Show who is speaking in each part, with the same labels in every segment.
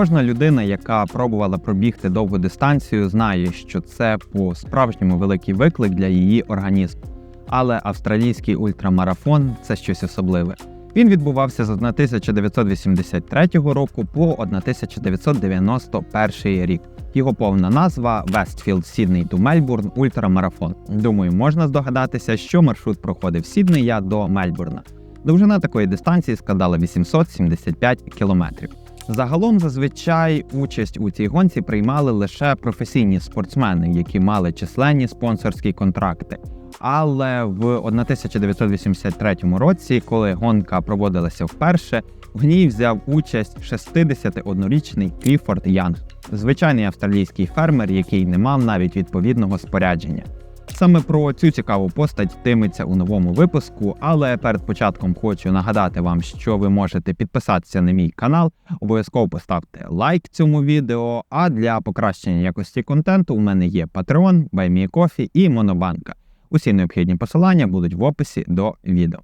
Speaker 1: Кожна людина, яка пробувала пробігти довгу дистанцію, знає, що це по справжньому великий виклик для її організму. Але австралійський ультрамарафон це щось особливе. Він відбувався з 1983 року по 1991 рік. Його повна назва Westfield Sydney to Melbourne Ультрамарафон. Думаю, можна здогадатися, що маршрут проходив Сіднея до Мельбурна. Довжина такої дистанції складала 875 кілометрів. Загалом зазвичай участь у цій гонці приймали лише професійні спортсмени, які мали численні спонсорські контракти. Але в 1983 році, коли гонка проводилася вперше, в ній взяв участь 61-річний Кліфорд Янг, звичайний австралійський фермер, який не мав навіть відповідного спорядження. Саме про цю цікаву постать тиметься у новому випуску, але перед початком хочу нагадати вам, що ви можете підписатися на мій канал, обов'язково поставте лайк цьому відео. А для покращення якості контенту у мене є Patreon, BuyMeCoffee і Монобанка. Усі необхідні посилання будуть в описі до відео.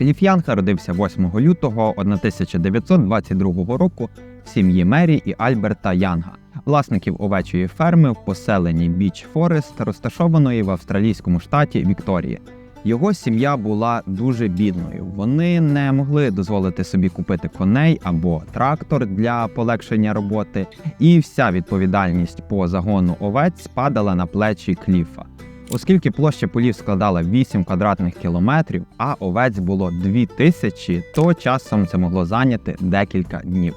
Speaker 1: Кліф Янг родився 8 лютого 1922 року в сім'ї Мері і Альберта Янга, власників овечої ферми в поселенні Біч Форест, розташованої в австралійському штаті Вікторія. Його сім'я була дуже бідною. Вони не могли дозволити собі купити коней або трактор для полегшення роботи, і вся відповідальність по загону овець спадала на плечі кліфа. Оскільки площа полів складала 8 квадратних кілометрів, а овець було 2000, то часом це могло зайняти декілька днів.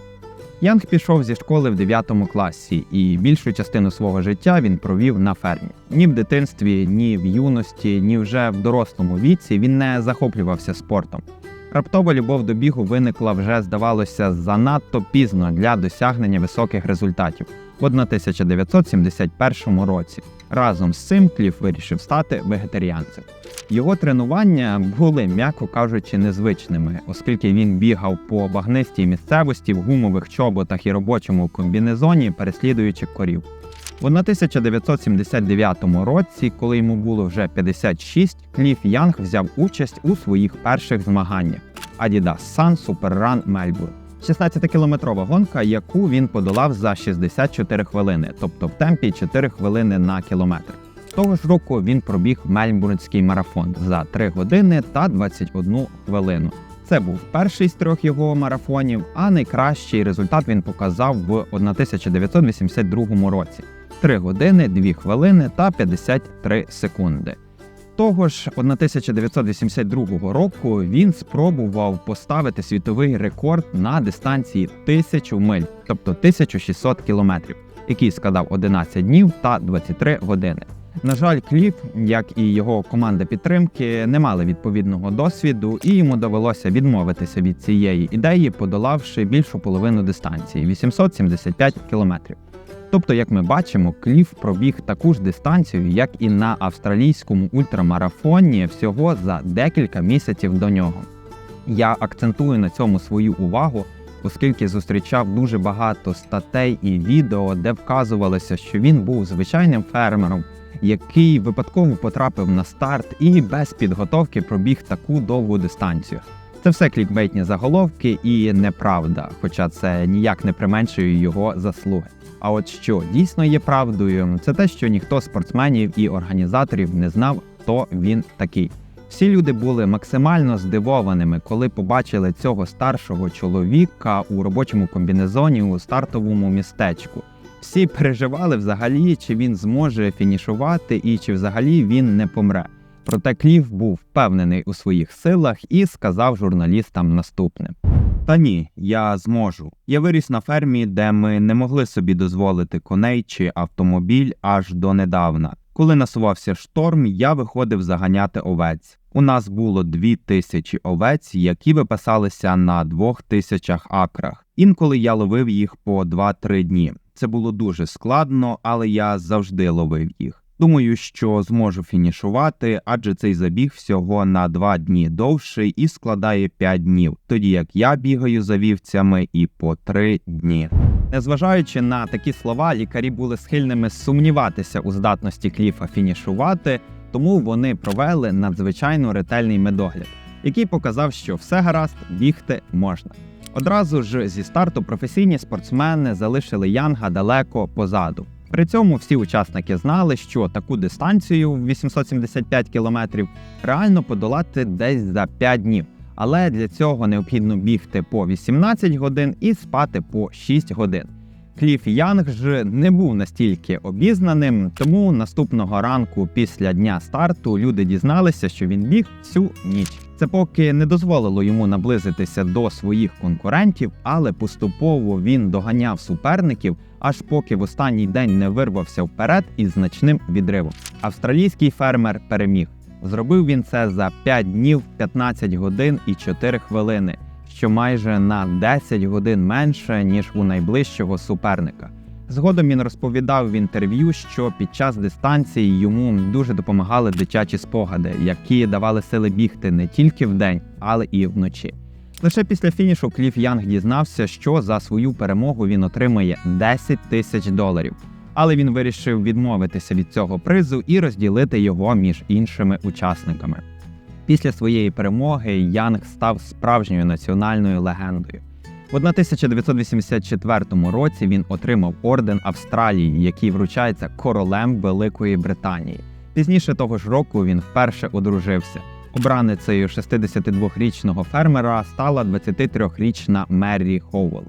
Speaker 1: Янг пішов зі школи в 9 класі, і більшу частину свого життя він провів на фермі. Ні в дитинстві, ні в юності, ні вже в дорослому віці він не захоплювався спортом. Раптова любов до бігу виникла вже, здавалося, занадто пізно для досягнення високих результатів в 1971 році. Разом з цим Кліф вирішив стати вегетаріанцем. Його тренування були, м'яко кажучи, незвичними, оскільки він бігав по багнистій місцевості в гумових чоботах і робочому комбінезоні, переслідуючи корів. У 1979 році, коли йому було вже 56, Кліф Янг взяв участь у своїх перших змаганнях Adidas Sun Super Run Melbourne. 16-кілометрова гонка, яку він подолав за 64 хвилини, тобто в темпі 4 хвилини на кілометр. Того ж року він пробіг Мельбурнський марафон за 3 години та 21 хвилину. Це був перший з трьох його марафонів, а найкращий результат він показав в 1982 році: 3 години, 2 хвилини та 53 секунди. Того ж 1982 року він спробував поставити світовий рекорд на дистанції 1000 миль, тобто 1600 кілометрів, який складав 11 днів та 23 години. На жаль, Кліп, як і його команда підтримки, не мали відповідного досвіду, і йому довелося відмовитися від цієї ідеї, подолавши більшу половину дистанції 875 кілометрів. Тобто, як ми бачимо, Кліф пробіг таку ж дистанцію, як і на австралійському ультрамарафоні всього за декілька місяців до нього. Я акцентую на цьому свою увагу, оскільки зустрічав дуже багато статей і відео, де вказувалося, що він був звичайним фермером, який випадково потрапив на старт і без підготовки пробіг таку довгу дистанцію. Це все клікбейтні заголовки і неправда, хоча це ніяк не применшує його заслуги. А от що дійсно є правдою, це те, що ніхто спортсменів і організаторів не знав, хто він такий. Всі люди були максимально здивованими, коли побачили цього старшого чоловіка у робочому комбінезоні у стартовому містечку. Всі переживали взагалі, чи він зможе фінішувати і чи взагалі він не помре. Проте Кліф був впевнений у своїх силах і сказав журналістам наступне: Та ні, я зможу. Я виріс на фермі, де ми не могли собі дозволити коней чи автомобіль аж донедавна. Коли насувався шторм, я виходив заганяти овець. У нас було дві тисячі овець, які випасалися на двох тисячах акрах. Інколи я ловив їх по 2-3 дні. Це було дуже складно, але я завжди ловив їх. Думаю, що зможу фінішувати, адже цей забіг всього на 2 дні довший і складає 5 днів, тоді як я бігаю за вівцями і по 3 дні. Незважаючи на такі слова, лікарі були схильними сумніватися у здатності кліфа фінішувати, тому вони провели надзвичайно ретельний медогляд, який показав, що все гаразд, бігти можна. Одразу ж зі старту професійні спортсмени залишили Янга далеко позаду. При цьому всі учасники знали, що таку дистанцію в 875 кілометрів реально подолати десь за 5 днів. Але для цього необхідно бігти по 18 годин і спати по 6 годин. Кліф Янг ж не був настільки обізнаним, тому наступного ранку після дня старту люди дізналися, що він біг всю ніч. Це поки не дозволило йому наблизитися до своїх конкурентів, але поступово він доганяв суперників, аж поки в останній день не вирвався вперед із значним відривом. Австралійський фермер переміг. Зробив він це за 5 днів, 15 годин і 4 хвилини, що майже на 10 годин менше ніж у найближчого суперника. Згодом він розповідав в інтерв'ю, що під час дистанції йому дуже допомагали дитячі спогади, які давали сили бігти не тільки вдень, але і вночі. Лише після фінішу Кліф Янг дізнався, що за свою перемогу він отримає 10 тисяч доларів. Але він вирішив відмовитися від цього призу і розділити його між іншими учасниками. Після своєї перемоги Янг став справжньою національною легендою. В 1984 році він отримав орден Австралії, який вручається королем Великої Британії. Пізніше того ж року він вперше одружився. Обраницею 62-річного фермера стала 23-річна Меррі Хоуел.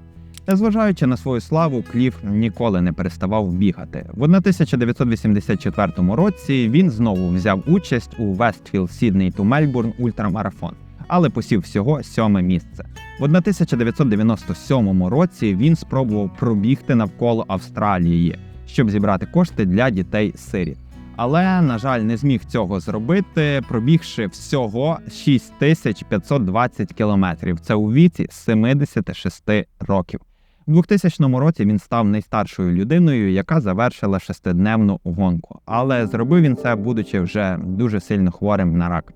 Speaker 1: Незважаючи на свою славу, Кліф ніколи не переставав бігати. В 1984 році він знову взяв участь у Westfield Sydney to Melbourne ультрамарафон, але посів всього сьоме місце. В 1997 році він спробував пробігти навколо Австралії, щоб зібрати кошти для дітей-сиріт. Але, на жаль, не зміг цього зробити, пробігши всього 6520 кілометрів. Це у віці 76 років. У 2000 році він став найстаршою людиною, яка завершила шестидневну гонку. Але зробив він це, будучи вже дуже сильно хворим на рак.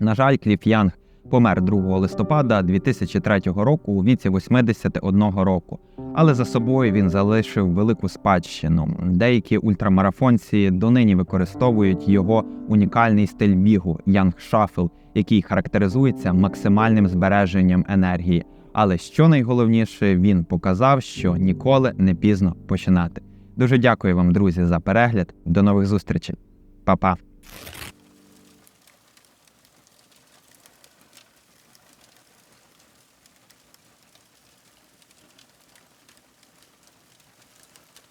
Speaker 1: На жаль, Кліф Янг помер 2 листопада 2003 року у віці 81 року. Але за собою він залишив велику спадщину. Деякі ультрамарафонці донині використовують його унікальний стиль бігу Янг Шафл, який характеризується максимальним збереженням енергії. Але що найголовніше, він показав, що ніколи не пізно починати. Дуже дякую вам, друзі, за перегляд. До нових зустрічей, Па-па!